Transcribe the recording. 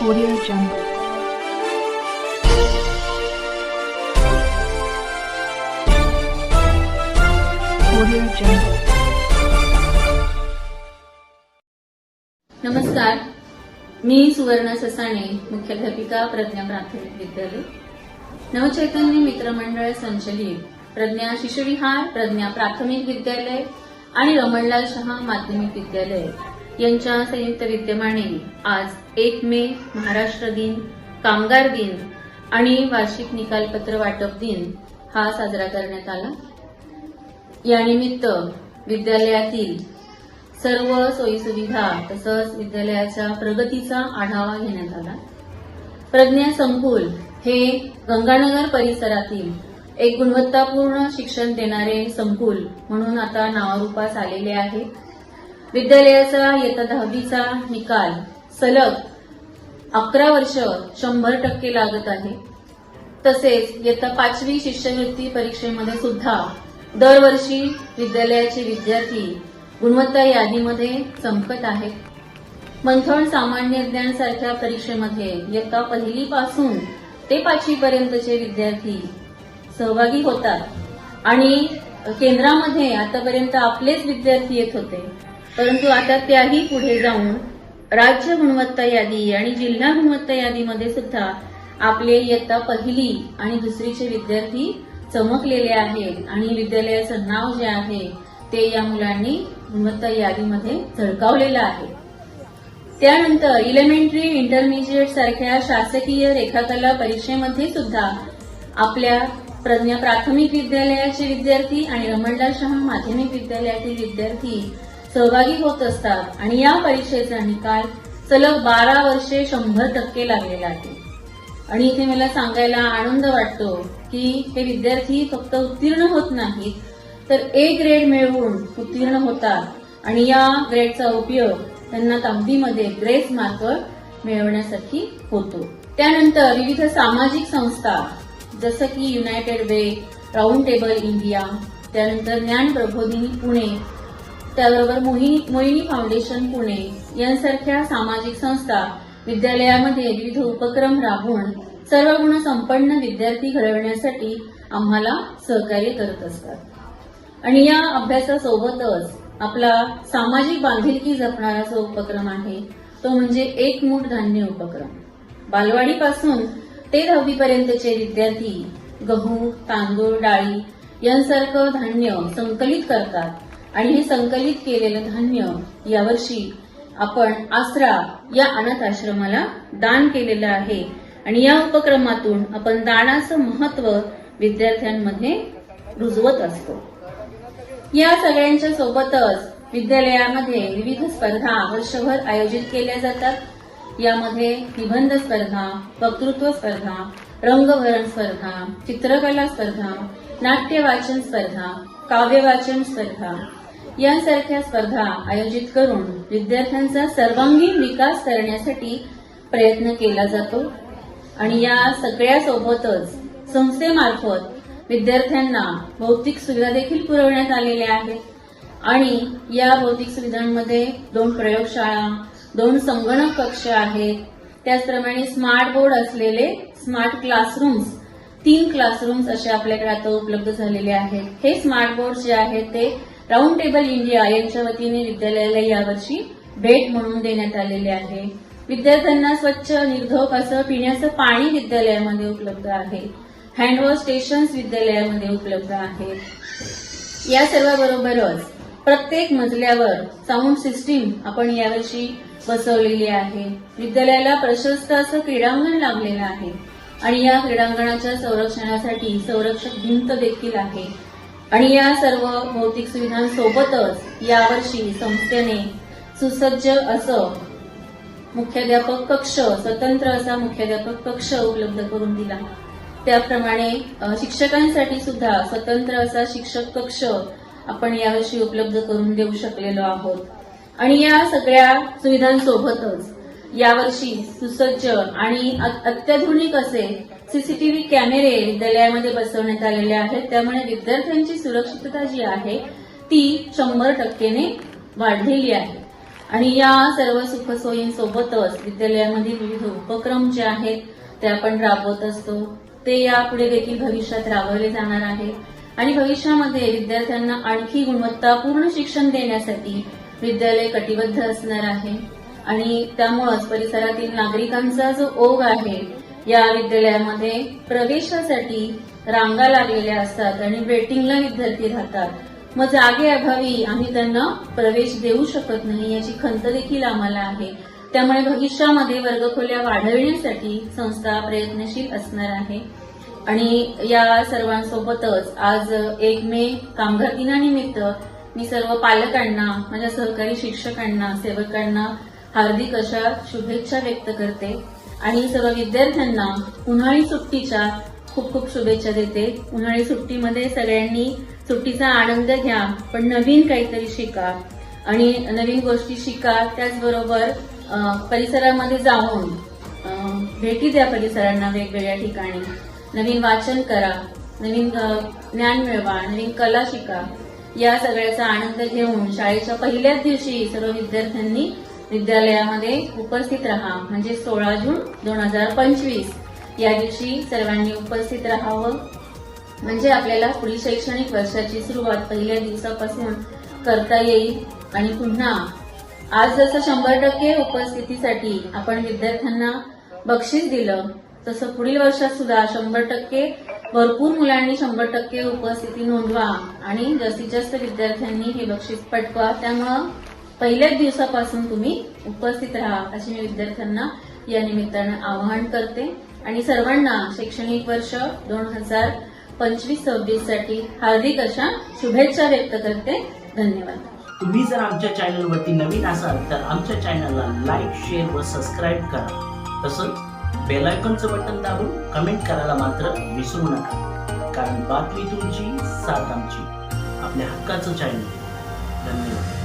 Audio Jungle. Audio Jungle. नमस्कार मी सुवर्ण ससाणे मुख्याध्यापिका प्रज्ञा प्राथमिक विद्यालय नवचैतन्य मित्रमंडळ संचलित प्रज्ञा शिशुविहार प्रज्ञा प्राथमिक विद्यालय आणि रमणलाल शहा माध्यमिक विद्यालय यांच्या संयुक्त विद्यमाने आज एक मे महाराष्ट्र दिन कामगार दिन आणि वार्षिक निकालपत्र वाटप दिन हा साजरा करण्यात आला. यानिमित्त विद्यालयातील सर्व सोयीसुविधा तसंच विद्यालयाच्या प्रगतीचा आढावा घेण्यात आला. प्रज्ञा संकुल हे गंगानगर परिसरातील एक गुणवत्तापूर्ण शिक्षण देणारे संकुल म्हणून आता नावारूपास आलेले आहे विद्यालयाचा इयत्ता दहावीचा निकाल सलग अकरा वर्ष शंभर टक्के लागत आहे. तसेच इयत्ता पाचवी शिष्यवृत्ती परीक्षेमध्ये सुद्धा दरवर्षी विद्यालयाचे विद्यार्थी गुणवत्ता यादीमध्ये चमकत आहेत. मंथन सामान्य ज्ञान सारख्या परीक्षेमध्ये इयत्ता पहिलीपासून ते पाचवी पर्यंतचे विद्यार्थी सहभागी होतात. आणि केंद्रामध्ये आतापर्यंत आपलेच विद्यार्थी येत होते. परंतु आता त्याही पुढे जाऊन राज्य गुणवत्ता यादी आणि जिल्हा गुणवत्ता यादीमध्ये सुद्धा आपले इयत्ता पहिली आणि दुसरीचे विद्यार्थी चमकलेले आहेत आणि विद्यालयाचं नाव जे आहे ते या मुलांनी गुणवत्ता यादीमध्ये झळकावलेलं आहे. त्यानंतर इलेमेंटरी इंटरमिजिएट सारख्या शासकीय रेखाकला परीक्षेमध्ये सुद्धा आपल्या प्रज्ञा प्राथमिक विद्यालयाचे विद्यार्थी आणि रमणलाल शहा माध्यमिक विद्यालयातील विद्यार्थी सहभागी होत असतात. आणि या परीक्षेचा निकाल सलग बारा वर्षे शंभर टक्के लागलेला आहे. आणि इथे मला सांगायला आनंद वाटतो की हे विद्यार्थी फक्त उत्तीर्ण होत नाहीत तर ए ग्रेड मिळवून उत्तीर्ण होतात. आणि या ग्रेडचा उपयोग त्यांना दहावीमध्ये ग्रेस मार्क मिळवण्यासाठी होतो. त्यानंतर विविध सामाजिक संस्था जसं की United Way Round Table India त्यानंतर ज्ञान प्रबोधिनी पुणे त्याबरोबर मोहिनी मोहिनी फाउंडेशन पुणे यांसारख्या सामाजिक संस्था विद्यालयामध्ये विविध उपक्रम राबवून सर्व गुण संपन्न विद्यार्थी घडवण्यासाठी आम्हाला सहकार्य करत असतात. आणि या अभ्यासासोबतच आपला सामाजिक बांधिलकी जपणारा जो उपक्रम आहे तो म्हणजे एक मूठ धान्य उपक्रम. बालवाडीपासून ते दहावीपर्यंतचे विद्यार्थी गहू तांदूळ डाळी यांसारखं धान्य संकलित करतात. आणि हे संकलित केलेलं धान्य यावर्षी आपण आसरा या अनाथ आश्रमाला दान केलेलं आहे. आणि या उपक्रमातून आपण दानाचं महत्त्व विद्यार्थ्यांमध्ये रुजवत असतो. या सगळ्यांच्या सोबतच विद्यालयामध्ये विविध स्पर्धा वर्षभर आयोजित केल्या जातात. यामध्ये निबंध स्पर्धा वक्तृत्व स्पर्धा रंगभरण स्पर्धा चित्रकला स्पर्धा नाट्य वाचन स्पर्धा काव्य वाचन स्पर्धा यासारख्या स्पर्धा आयोजित करून विद्यार्थ्यांचा सर्वांगीण विकास करण्यासाठी प्रयत्न केला जातो. आणि या सगळ्या सोबतच संस्थेमार्फत विद्यार्थ्यांना भौतिक सुविधा देखील पुरवण्यात आलेल्या आहेत. आणि या भौतिक सुविधांमध्ये दोन प्रयोगशाळा दोन संगणक कक्ष आहेत. त्याचप्रमाणे स्मार्ट बोर्ड असलेले स्मार्ट क्लासरूम्स तीन क्लासरूम्स असे आपल्याकडे आता उपलब्ध झालेले आहेत. हे स्मार्ट बोर्ड जे आहेत ते राऊंड टेबल इंडिया यांच्या वतीने विद्यालयाला यावर्षी भेट म्हणून देण्यात आलेले आहे. विद्यार्थ्यांना स्वच्छ निर्धोक असं पिण्याचं पाणी विद्यालयामध्ये उपलब्ध आहे. हँडवॉश स्टेशन्स विद्यालयामध्ये उपलब्ध आहे या सर्वाबरोबरच प्रत्येक मजल्यावर साऊंड सिस्टीम आपण यावर्षी बसवलेली आहे. विद्यालयाला प्रशस्त असं क्रीडांगण लाभलेलं आहे. आणि या क्रीडांगणाच्या संरक्षणासाठी संरक्षक भिंत देखील आहे. आणि या सर्व भौतिक सुविधांसोबतच यावर्षी संस्थेने सुसज्ज असं मुख्याध्यापक कक्ष स्वतंत्र असा मुख्याध्यापक कक्ष उपलब्ध करून दिला. त्याप्रमाणे शिक्षकांसाठी सुद्धा स्वतंत्र असा शिक्षक कक्ष आपण यावर्षी उपलब्ध करून देऊ शकलेलो आहोत. आणि या सगळ्या सुविधांसोबतच यावर्षी सुसज्ज आणि अत्याधुनिक असे सीसीटीव्ही कॅमेरे विद्यालयामध्ये बसवण्यात आलेले आहेत. त्यामुळे विद्यार्थ्यांची सुरक्षितता जी आहे ती शंभर टक्केने वाढलेली आहे. आणि या सर्व सुखसोयींसोबतच विद्यालयामधील विविध उपक्रम जे आहेत ते आपण राबवत असतो. ते यापुढे देखील भविष्यात राबवले जाणार आहे. आणि भविष्यामध्ये विद्यार्थ्यांना आणखी गुणवत्तापूर्ण शिक्षण देण्यासाठी विद्यालय कटिबद्ध असणार आहे. आणि त्यामुळंच परिसरातील नागरिकांचा जो ओघ आहे या विद्यालयामध्ये प्रवेशासाठी रांगा लागलेल्या असतात आणि वेटिंगला विद्यार्थी राहतात. मग जागे अभावी आम्ही त्यांना प्रवेश देऊ शकत नाही याची खंत देखील आम्हाला आहे. त्यामुळे भविष्यामध्ये वर्गखोल्या वाढविण्यासाठी संस्था प्रयत्नशील असणार आहे. आणि या सर्वांसोबतच आज एक मे कामगार दिनानिमित्त मी सर्व पालकांना माझ्या सहकारी शिक्षकांना सेवकांना हार्दिक अशा शुभेच्छा व्यक्त करते. आणि सर्व विद्यार्थ्यांना उन्हाळी सुट्टीच्या खूप खूप शुभेच्छा देते. उन्हाळी सुट्टीमध्ये सगळ्यांनी सुट्टीचा आनंद घ्या पण नवीन काहीतरी शिका. आणि नवीन गोष्टी शिका त्याचबरोबर परिसरामध्ये जाऊन भेटी द्या परिसरांना वेगवेगळ्या ठिकाणी. नवीन वाचन करा नवीन ज्ञान मिळवा नवीन कला शिका. या सगळ्याचा आनंद घेऊन शाळेच्या पहिल्याच दिवशी सर्व विद्यार्थ्यांनी विद्यालयामध्ये उपस्थित राहा म्हणजे सोळा जून दोन हजार पंचवीस. या दिवशी सर्वांनी उपस्थित राहावं. म्हणजे आपल्याला पुढील शैक्षणिक वर्षाची सुरुवात पहिल्या दिवसापासून करता येईल आणि पुन्हा. आज जसं शंभर टक्के उपस्थितीसाठी आपण विद्यार्थ्यांना बक्षीस दिलं तसं पुढील वर्षात सुद्धा शंभर टक्के भरपूर मुलांनी शंभर टक्के उपस्थिती नोंदवा आणि जास्तीत जास्त विद्यार्थ्यांनी हे बक्षीस पटवा. त्यामुळं पहिल्याच दिवसापासून तुम्ही उपस्थित राहा अशी मी विद्यार्थ्यांना या निमित्तानं आवाहन करते. आणि सर्वांना शैक्षणिक वर्ष दोन हजार पंचवीस सव्वीससाठी हार्दिक अशा शुभेच्छा व्यक्त करते. धन्यवाद. तुम्ही जर आमच्या चॅनलवरती नवीन असाल तर आमच्या चॅनलला लाईक शेअर व सबस्क्राईब करा. तसंच बेलायकॉनचं बटन दाबून कमेंट करायला मात्र विसरू नका. कारण बातमी तुमची साथ आमची. आपल्या हक्काचं चॅनल. धन्यवाद.